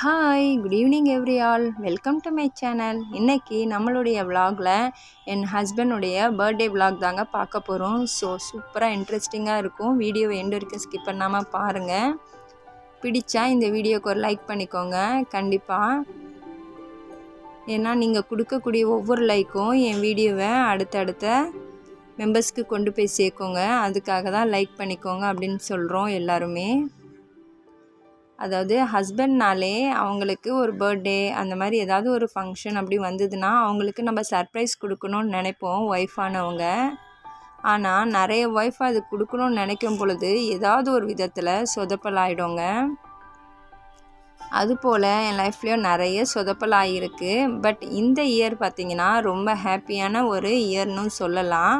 Hi good evening every all welcome to my channel இன்றைக்கி நம்மளுடைய விலாகில் என் ஹஸ்பண்டுடைய birthday vlog தாங்க பார்க்க போகிறோம் ஸோ சூப்பராக இன்ட்ரெஸ்டிங்காக இருக்கும் வீடியோவை எண்டு வரைக்கும் ஸ்கிப் பண்ணாமல் பாருங்கள் பிடிச்சா இந்த வீடியோக்கு ஒரு லைக் பண்ணிக்கோங்க. கண்டிப்பாக ஏன்னா நீங்கள் கொடுக்கக்கூடிய ஒவ்வொரு லைக்கும் என் வீடியோவை அடுத்தடுத்த மெம்பர்ஸ்க்கு கொண்டு போய் சேர்க்கோங்க. அதுக்காக தான் லைக் பண்ணிக்கோங்க அப்படின்னு சொல்கிறோம் எல்லாருமே. அதாவது ஹஸ்பண்ட்னாலே அவங்களுக்கு ஒரு பர்த்டே அந்த மாதிரி ஏதாவது ஒரு ஃபங்க்ஷன் அப்படி வந்ததுன்னா அவங்களுக்கு நம்ம சர்ப்ரைஸ் கொடுக்கணும்னு நினைப்போம் ஒய்ஃபானவங்க ஆனால் நிறைய ஒய்ஃப் அது கொடுக்கணும்னு நினைக்கும் பொழுது ஏதாவது ஒரு விதத்தில் சொதப்பலாயிடுங்க. அதுபோல் என் லைஃப்லேயும் நிறைய சொதப்பல் ஆகியிருக்கு பட் இந்த இயர் பார்த்திங்கன்னா ரொம்ப ஹாப்பியான ஒரு இயர்னு சொல்லலாம்.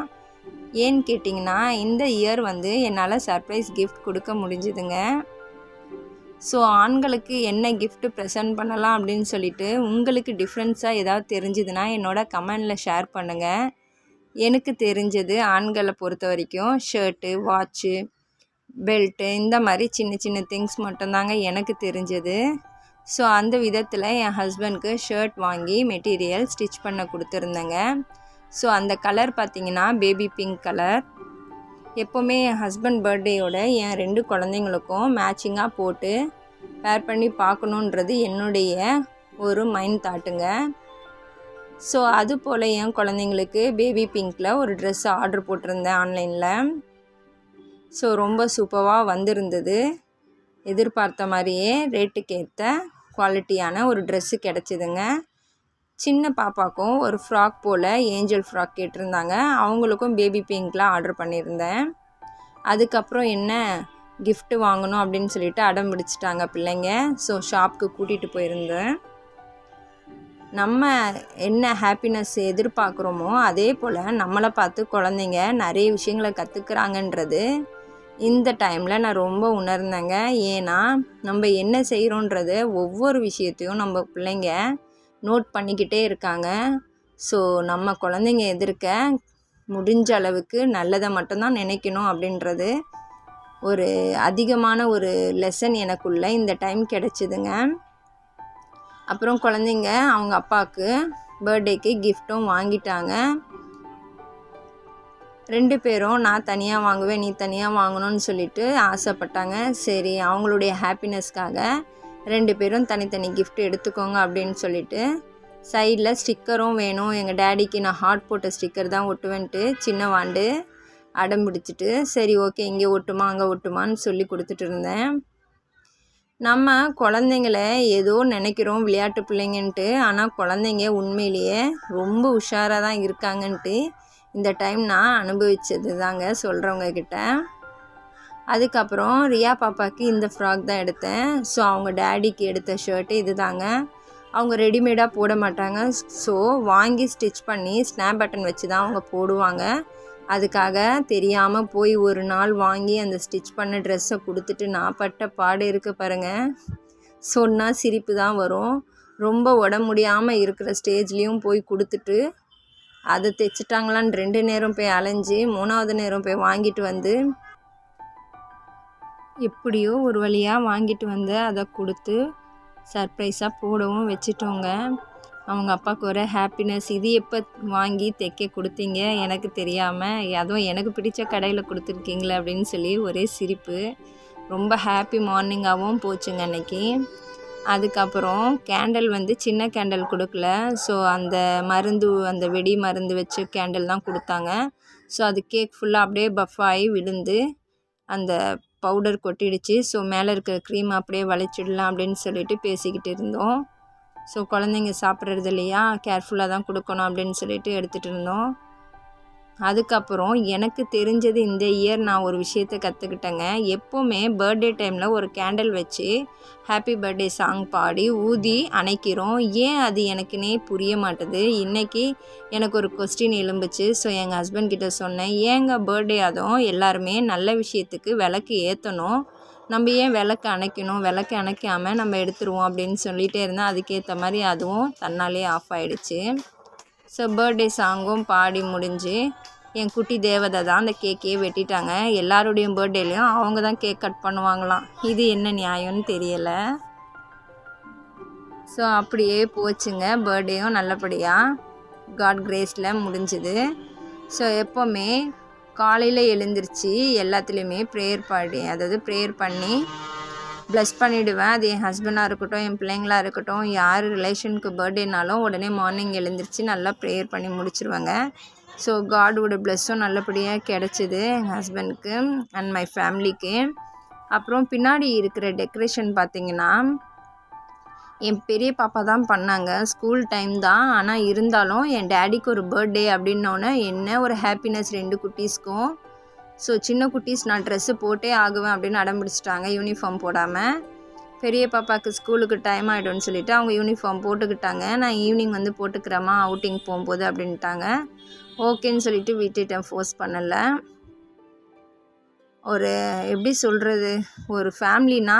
ஏன்னு கேட்டிங்கன்னா இந்த இயர் வந்து என்னால் சர்ப்ரைஸ் கிஃப்ட் கொடுக்க முடிஞ்சுதுங்க. ஸோ ஆண்களுக்கு என்ன கிஃப்ட் ப்ரெசென்ட் பண்ணலாம் அப்படின்னு சொல்லிட்டு உங்களுக்கு டிஃப்ரென்ஸாக ஏதாவது தெரிஞ்சுதுன்னா என்னோட கமெண்டில் ஷேர் பண்ணுங்கள் எனக்கு தெரிஞ்சது ஆண்களை பொறுத்த வரைக்கும் ஷர்ட்டு வாட்ச்சு பெல்ட்டு இந்த மாதிரி சின்ன சின்ன திங்ஸ் மட்டும்தாங்க எனக்கு தெரிஞ்சது. ஸோ அந்த விதத்தில் என் ஹஸ்பண்ட்க்கு ஷர்ட் வாங்கி மெட்டீரியல் ஸ்டிச் பண்ண கொடுத்துருந்தேங்க. ஸோ அந்த கலர் பார்த்தீங்கன்னா பேபி பிங்க் கலர் எப்போவுமே என் ஹஸ்பண்ட் பர்த்டேயோட என் ரெண்டு குழந்தைங்களுக்கும் மேட்சிங்காக போட்டு பேர் பண்ணி பார்க்கணுன்றது என்னுடைய ஒரு மைண்ட் தாட்டுங்க ஸோ அது போல் என் குழந்தைங்களுக்கு பேபி பிங்க்கில் ஒரு ட்ரெஸ் ஆர்டர் போட்டிருந்தேன் ஆன்லைனில் ஸோ ரொம்ப சூப்பராக வந்திருந்தது. எதிர்பார்த்த மாதிரியே ரேட்டுக்கு ஏற்ற குவாலிட்டியான ஒரு ட்ரெஸ்ஸு கிடச்சிதுங்க. சின்ன பாப்பாக்கும் ஒரு ஃப்ராக் போல் ஏஞ்சல் ஃப்ராக் கேட்டிருந்தாங்க. அவங்களுக்கும் பேபி பிங்க்லாம் ஆர்டர் பண்ணியிருந்தேன். அதுக்கப்புறம் என்ன கிஃப்ட்டு வாங்கணும் அப்படின்னு சொல்லிட்டு அடம் பிடிச்சிட்டாங்க பிள்ளைங்க. ஸோ ஷாப்புக்கு கூட்டிகிட்டு போயிருந்தேன். நம்ம என்ன ஹாப்பினஸ் எதிர்பார்க்குறோமோ அதே போல் நம்மளை பார்த்து குழந்தைங்க நிறைய விஷயங்களை கற்றுக்குறாங்கன்றது இந்த டைமில் நான் ரொம்ப உணர்ந்தேங்க. ஏன்னா நம்ம என்ன செய்கிறோன்றது ஒவ்வொரு விஷயத்தையும் நம்ம பிள்ளைங்க நோட் பண்ணிக்கிட்டே இருக்காங்க. ஸோ நம்ம குழந்தைங்க எதிர்க்க முடிஞ்ச அளவுக்கு நல்லதை மட்டும்தான் நினைக்கணும் அப்படின்றது ஒரு அதிகமான ஒரு லெசன் எனக்குள்ள இந்த டைம் கிடச்சிதுங்க. அப்புறம் குழந்தைங்க அவங்க அப்பாவுக்கு பர்த்டேக்கு கிஃப்ட்டும் வாங்கிட்டாங்க. ரெண்டு பேரும் நான் தனியாக வாங்குவேன் நீ தனியாக வாங்கணும்னு சொல்லிட்டு ஆசைப்பட்டாங்க. சரி அவங்களுடைய ஹாப்பினஸ்க்காக ரெண்டு பேரும் தனித்தனி கிஃப்ட் எடுத்துக்கோங்க அப்படின்னு சொல்லிட்டு சைடில் ஸ்டிக்கரும் வேணும். எங்கள் டேடிக்கு நான் ஹார்ட் போட்ட ஸ்டிக்கர் தான் ஒட்டுவேன்ட்டு சின்ன வாண்டு அடம் பிடிச்சிட்டு சரி ஓகே இங்கே ஒட்டுமா அங்கே ஒட்டுமான்னு சொல்லி கொடுத்துட்டு இருந்தேன். நம்ம குழந்தைங்கள ஏதோ நினைக்கிறோம் விளையாட்டு பிள்ளைங்கன்ட்டு ஆனால் குழந்தைங்க உண்மையிலேயே ரொம்ப உஷாராக தான் இருக்காங்கன்ட்டு இந்த டைம் நான் அனுபவிச்சது தாங்க சொல்கிறவங்க கிட்ட. அதுக்கப்புறம் ரியா பாப்பாவுக்கு இந்த ஃப்ராக் தான் எடுத்தேன். ஸோ அவங்க டேடிக்கு எடுத்த ஷர்ட்டு இது தாங்க அவங்க ரெடிமேடாக போட மாட்டாங்க. ஸோ வாங்கி ஸ்டிச் பண்ணி ஸ்னாப் பட்டன் வச்சு தான் அவங்க போடுவாங்க. அதுக்காக தெரியாமல் போய் ஒரு நாள் வாங்கி அந்த ஸ்டிச் பண்ண ட்ரெஸ்ஸை கொடுத்துட்டு நான் பட்ட பாடு இருக்க பாருங்கள் சொன்னால் சிரிப்பு தான் வரும். ரொம்ப உடம்பு முடியாமல் இருக்கிற ஸ்டேஜ்லேயும் போய் கொடுத்துட்டு அதை தைச்சிட்டாங்களான்னு ரெண்டு நேரம் போய் அலைஞ்சு மூணாவது நேரம் போய் வாங்கிட்டு வந்து எப்படியோ ஒரு வழியாக வாங்கிட்டு வந்து அதை கொடுத்து சர்ப்ரைஸாக போடவும் வச்சுட்டோங்க. அவங்க அப்பாவுக்கு ஒரு ஹாப்பினஸ் இது எப்போ வாங்கி தைக்க கொடுத்தீங்க எனக்கு தெரியாமல் அதுவும் எனக்கு பிடிச்ச கடையில் கொடுத்துருக்கீங்களே அப்படின்னு சொல்லி ஒரே சிரிப்பு. ரொம்ப ஹாப்பி மார்னிங்காகவும் போச்சுங்க அன்னைக்கு. அதுக்கப்புறம் கேண்டில் வந்து சின்ன கேண்டில் கொடுக்கல. ஸோ அந்த மருந்து அந்த வெடி மருந்து வச்சு கேண்டில் தான் கொடுத்தாங்க. ஸோ அது கேக் ஃபுல்லாக அப்படியே பஃப் ஆகி விழுந்து அந்த பவுடர் கொட்டிடுச்சு. ஸோ மேலே இருக்கிற க்ரீம் அப்படியே வளைச்சிடலாம் அப்படின்னு சொல்லிட்டு பேசிக்கிட்டு இருந்தோம். ஸோ குழந்தைங்க சாப்பிட்றது இல்லையா? கேர்ஃபுல்லாக தான் கொடுக்கணும் அப்படின்னு சொல்லிட்டு எடுத்துகிட்டு இருந்தோம். அதுக்கப்புறம் எனக்கு தெரிஞ்சது இந்த இயர் நான் ஒரு விஷயத்தை கற்றுக்கிட்டேங்க எப்போவுமே பர்த்டே டைமில் ஒரு கேண்டில் வச்சு ஹாப்பி பர்த்டே சாங் பாடி ஊதி அணைக்கிறோம். ஏன் அது எனக்குன்னே புரிய மாட்டுது. இன்றைக்கி எனக்கு ஒரு கொஸ்டின் எழும்புச்சு. ஸோ எங்கள் ஹஸ்பண்ட் கிட்ட சொன்னேன். ஏங்க பர்த்டே அதுவும் எல்லாருமே நல்ல விஷயத்துக்கு விளக்கு ஏற்றணும் நம்ம ஏன் விளக்கு அணைக்கணும்? விளக்கு அணைக்காமல் நம்ம எடுத்துருவோம் அப்படின்னு சொல்லிகிட்டே இருந்தேன். அதுக்கேற்ற மாதிரி அதுவும் தன்னாலே ஆஃப் ஆகிடுச்சு ஸோ பர்த்டே சாங்கும் பாடி முடிஞ்சு என் குட்டி தேவதை தான் அந்த கேக்கையே வெட்டிட்டாங்க. எல்லாருடைய பர்த்டேலையும் அவங்க தான் கேக் கட் பண்ணுவாங்களாம். இது என்ன நியாயம்னு தெரியலை. ஸோ அப்படியே போச்சுங்க. பர்த்டேயும் நல்லபடியாக காட் கிரேஸில் முடிஞ்சுது. ஸோ எப்போவுமே காலையில் எழுந்திரிச்சி எல்லாத்துலேயுமே ப்ரேயர் பாடி அதாவது ப்ரேயர் பண்ணி ப்ளஸ் பண்ணிவிடுவேன் அது என் ஹஸ்பண்டாக இருக்கட்டும் என் பிள்ளைங்களா இருக்கட்டும் யார் ரிலேஷனுக்கு பர்த்டேனாலும் உடனே மார்னிங் எழுந்திரிச்சு நல்லா ப்ரேயர் பண்ணி முடிச்சிருவாங்க. ஸோ காடோட ப்ளஸ்ஸும் நல்லபடியாக கிடச்சிது எங்கள் ஹஸ்பண்டுக்கு அண்ட் மை ஃபேமிலிக்கு அப்புறம் பின்னாடி இருக்கிற டெக்கரேஷன் பார்த்தீங்கன்னா என் பெரிய பாப்பா தான் பண்ணாங்க. ஸ்கூல் டைம் தான். ஆனால் இருந்தாலும் என் டேடிக்கு ஒரு பர்த்டே அப்படின்னோடனே என்ன ஒரு ஹாப்பினஸ் ரெண்டு குட்டீஸ்க்கும். ஸோ சின்ன குட்டீஸ் நான் ட்ரெஸ்ஸு போட்டே ஆகுவேன் அப்படின்னு அடம் பிடிச்சிட்டாங்க. யூனிஃபார்ம் போடாமல் பெரிய பாப்பாவுக்கு ஸ்கூலுக்கு டைம் ஆகிடும்னு சொல்லிட்டு அவங்க யூனிஃபார்ம் போட்டுக்கிட்டாங்க. நான் ஈவினிங் வந்து போட்டுக்கிறேம்மா அவுட்டிங் போகும்போது அப்படின்ட்டாங்க. ஓகேன்னு சொல்லிட்டு விட்டுட்டேன் ஃபோர்ஸ் பண்ணலை. ஒரு எப்படி சொல்கிறது ஒரு ஃபேமிலினா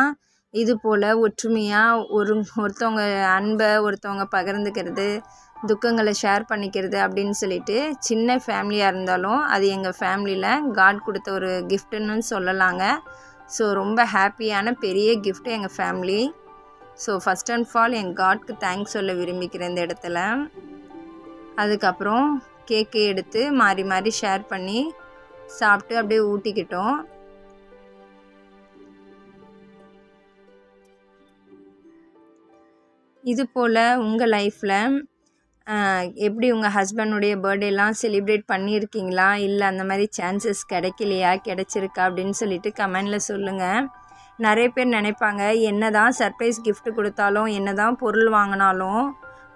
இது போல் ஒற்றுமையாக ஒரு ஒருத்தவங்க அன்பை ஒருத்தவங்க பகிர்ந்துக்கிறது துக்கங்களை ஷேர் பண்ணிக்கிறது அப்படின்னு சொல்லிட்டு சின்ன ஃபேமிலியாக இருந்தாலும் அது எங்கள் ஃபேமிலியில் காட் கொடுத்த ஒரு கிஃப்ட்டுன்னு சொல்லலாங்க. ஸோ ரொம்ப ஹாப்பியான பெரிய கிஃப்ட்டு எங்கள் family so first and fall என் காட்க்கு தேங்க்ஸ் சொல்ல விரும்பிக்கிறேன் இந்த இடத்துல. அதுக்கப்புறம் கேக்கு எடுத்து மாறி மாறி ஷேர் பண்ணி சாப்பிட்டு அப்படியே ஊட்டிக்கிட்டோம். இது போல் உங்கள் லைஃப்பில் எப்படி உங்கள் ஹஸ்பண்டுடைய பர்த்டேலாம் செலிப்ரேட் பண்ணியிருக்கீங்களா? இல்லை அந்த மாதிரி சான்சஸ் கிடைக்கலையா? கிடைச்சிருக்கா? அப்படின்னு சொல்லிட்டு கமெண்டில் சொல்லுங்கள் நிறைய பேர் நினைப்பாங்க என்ன தான் சர்ப்ரைஸ் கிஃப்ட் கொடுத்தாலும் என்ன தான் பொருள் வாங்கினாலும்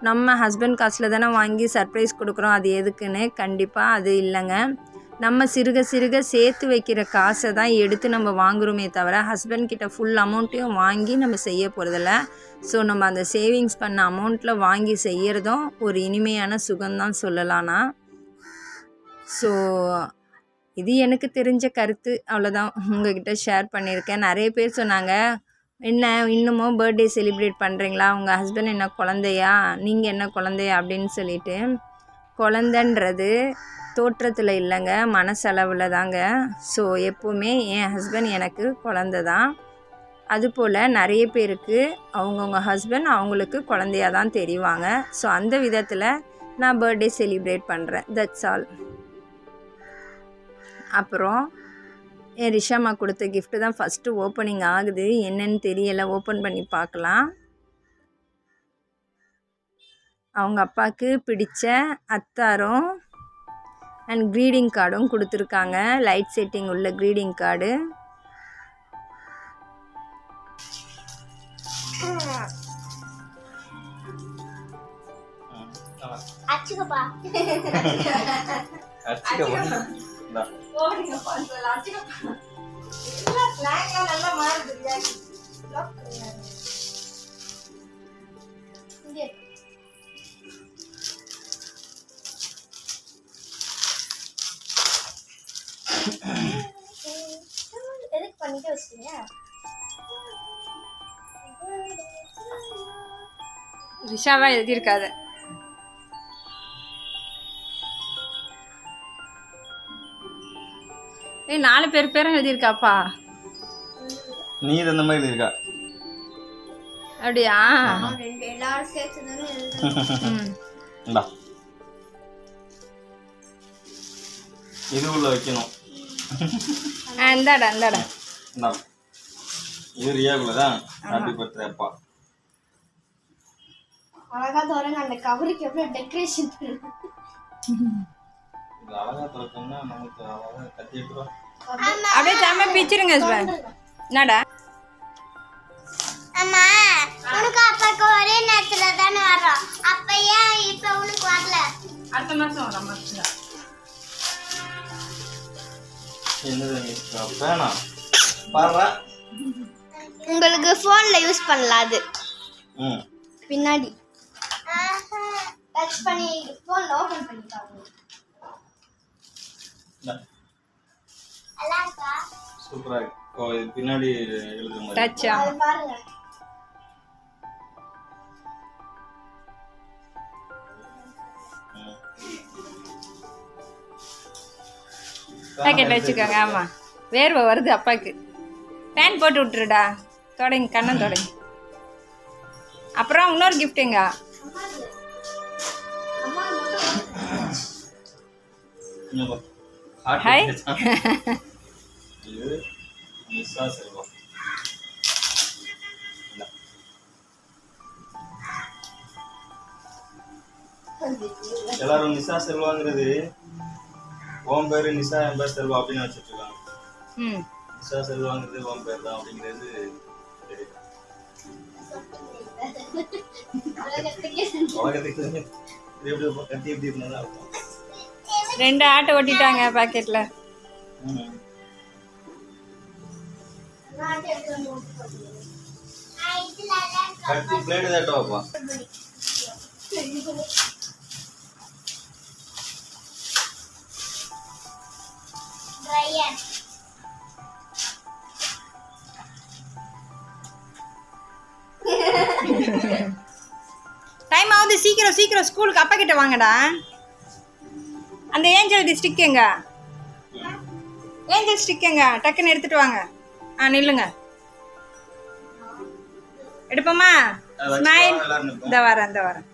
நம்ம ஹஸ்பண்ட் காசில் தானே வாங்கி சர்ப்ரைஸ் கொடுக்குறோம் அது எதுக்குன்னு? கண்டிப்பாக அது இல்லைங்க. நம்ம சிறுக சிறுக சேர்த்து வைக்கிற காசை தான் எடுத்து நம்ம வாங்குறோமே தவிர ஹஸ்பண்ட் கிட்ட ஃபுல் அமௌண்ட்டையும் வாங்கி நம்ம செய்ய போகிறதில்ல ஸோ நம்ம அந்த சேவிங்ஸ் பண்ண அமௌண்ட்டில் வாங்கி செய்கிறதும் ஒரு இனிமையான சுகம்தான் சொல்லலாம்னா. ஸோ இது எனக்கு தெரிஞ்ச கருத்து. அவ்வளோதான் உங்ககிட்ட ஷேர் பண்ணியிருக்கேன். நிறைய பேர் சொன்னாங்க என்ன இன்னமும் பர்த்டே செலிப்ரேட் பண்ணுறீங்களா உங்கள் ஹஸ்பண்ட் என்ன குழந்தையா? நீங்கள் என்ன குழந்தையா? அப்படின்னு சொல்லிட்டு. குழந்தன்றது தோற்றத்தில் இல்லைங்க மனசளவில் தாங்க. ஸோ எப்போவுமே என் ஹஸ்பண்ட் எனக்கு குழந்த தான். அதுபோல் நிறைய பேருக்கு அவங்கவுங்க ஹஸ்பண்ட் அவங்களுக்கு குழந்தையாக தான் தெரிவாங்க. ஸோ அந்த விதத்தில் நான் பர்த்டே செலிப்ரேட் பண்ணுறேன் தட்ஸ் ஆல் அப்புறம் என் ரிஷாமா கொடுத்த கிஃப்ட்டு தான் ஃபஸ்ட்டு ஓப்பனிங் ஆகுது. என்னன்னு தெரியலை. ஓப்பன் பண்ணி பார்க்கலாம். அவங்க அப்பாவுக்கு பிடிச்ச அத்தாரும் அண்ட் க்ரீடிங் கார்டும் கொடுத்துருக்காங்க. லைட் செட்டிங் உள்ள க்ரீடிங் கார்டு அச்சுக்கப்பா. அடிச்சுக்க எதுக்கு பண்ணிட்டு வச்சிட்டீங்க ரிஷாவா எழுதியிருக்காது. ஏய் நாலு பேர் பேரும் எழுதியிருக்காப்பா. நீ இது அந்த மாதிரி இருக்கா அப்படியா? ரெண்டு எல்லாரும் சேர்த்து தானே எழுதுறோம் இது உள்ள வைக்கணும். ஆ இந்தாடா இந்தாடா இந்தா இது ரியாக்குள்ள தான் ஹாப்பி பர்த்டே அப்பா அழகா தோறங்க அந்த கவருக்கு எவ்வளவு டெக்கரேஷன் இது அழகா திறக்கணும்னா நமக்கு அழகா எடுத்துருவா அப்படியே தம்ம பிச்சிருங்க ஹஸ்பண்ட் என்னடா? அம்மா உனக்கு அப்பாக்கு ஒரே நேரத்துல தானே வர்றோம். அப்ப ஏன் இப்ப உனக்கு வரல? அடுத்த மாதம் வர பாடுறா உங்களுக்கு போன்ல யூஸ் பண்ணலாம் அது. ம் பின்னாடி. டச் பண்ணி போன்ல ஓபன் பண்ணி பாருங்க. சூப்பரா பின்னாடி எழுதுற மாதிரி டச்சா பாருங்க. பேக்கெட் வச்சுக்கோங்க ஆமாம் வேர்வை வருது அப்பாவுக்கு பேன் போட்டு விட்டுருடா. தொடங்க கண்ணம் தொடங்க. அப்புறம் இன்னொரு செல்வம் இந்தா. எல்லாரும் நிஷா செல்வாங்கிறது உன் பேரு நிஷா என் பேர் செல்வா அப்படின்னு வச்சுட்டு இருக்காங்க. நிஷா செல்வாங்கிறது உன் பேர் தான் அப்படிங்கிறது ரெண்டு ஆட்டை ஓட்டிட்டாங்க பாக்கெட்டில் ம். கத்தி பிளேடு தாட்ட Ryan. டைம் ஆகுது சீக்கிரம் சீக்கிரம் ஸ்கூலுக்கு அப்பா கிட்ட வாங்கடா. அந்த ஏஞ்சல் தி ஸ்டிக் எங்க? ஏஞ்சல் ஸ்டிக் எங்க? டக்குன்னு எடுத்துட்டு வாங்க. ஆ நில்லுங்க. எடுப்போமா? ஸ்மைல். இந்த வரேன் இந்த வரேன்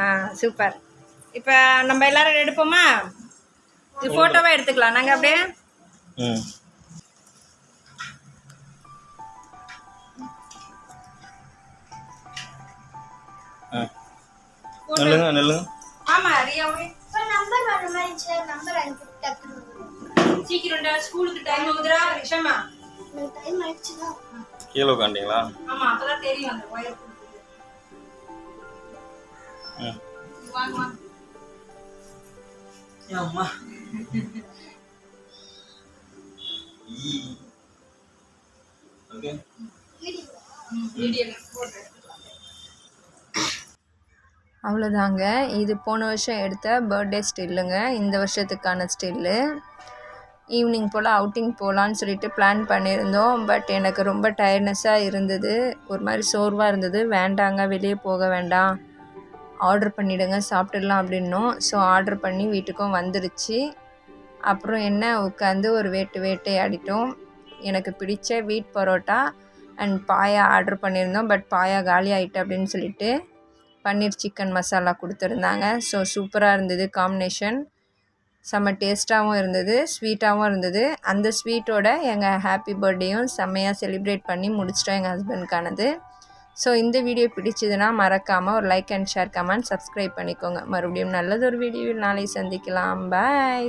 ஆ சூப்பர் இப்போ நம்ம எல்லாரும் எடுப்போமா? இது ஃபோட்டோவாக எடுத்துக்கலாம். நாங்கள் அப்படியே ம். ஆ. நில்லுங்க நில்லுங்க. ஆமாம் ரியாவே இப்ப number வர மாதிரி இருந்துச்சுல, number அனுப்பி. சீக்கிரம்டா ஸ்கூலுக்கு டைம் ஆகுதுடா ரிஷமா. time ஆயிடுச்சுன்னா, கீழே உட்காந்தீங்களா ஆமாம் அப்போ தான் தெரியும் அந்த ஒயர் ம். வாங்க வாங்க. அம்மா ஓகே அவ்வளோதாங்க இது போன வருஷம் எடுத்த பர்த்டே ஸ்டில்லுங்க இந்த வருஷத்துக்கான ஸ்டில்லு ஈவினிங் போல் அவுட்டிங் போகலான்னு சொல்லிட்டு பிளான் பண்ணியிருந்தோம். பட் எனக்கு ரொம்ப டயர்ட்னஸாக இருந்தது. ஒரு மாதிரி சோர்வாக இருந்தது. வேண்டாங்க வெளியே போக வேண்டாம். ஆர்டர் பண்ணிவிடுங்க சாப்பிட்டுடலாம் அப்படின்னும். ஸோ ஆர்டர் பண்ணி வீட்டுக்கும் வந்துடுச்சு. அப்புறம் என்ன உட்காந்து ஒரு வேட்டு வேட்டையாடிட்டோம் எனக்கு பிடிச்ச wheat parotta and paya order பண்ணியிருந்தோம். பட் பாயா காலி ஆகிட்டு அப்படின்னு சொல்லிட்டு பன்னீர் சிக்கன் மசாலா கொடுத்துருந்தாங்க. ஸோ சூப்பராக இருந்தது காம்பினேஷன் செம்ம டேஸ்ட்டாகவும் இருந்தது ஸ்வீட்டாகவும் இருந்தது. அந்த ஸ்வீட்டோட எங்கள் ஹாப்பி பர்த்டேயும் செம்மையாக செலிப்ரேட் பண்ணி முடிச்சிட்டோம் எங்கள் ஹஸ்பண்ட்கானது ஸோ இந்த வீடியோ பிடிச்சதுன்னா மறக்காமல் ஒரு like and share comment subscribe பண்ணிக்கோங்க. மறுபடியும் நல்லது ஒரு வீடியோவில் நாளை சந்திக்கலாம். பாய்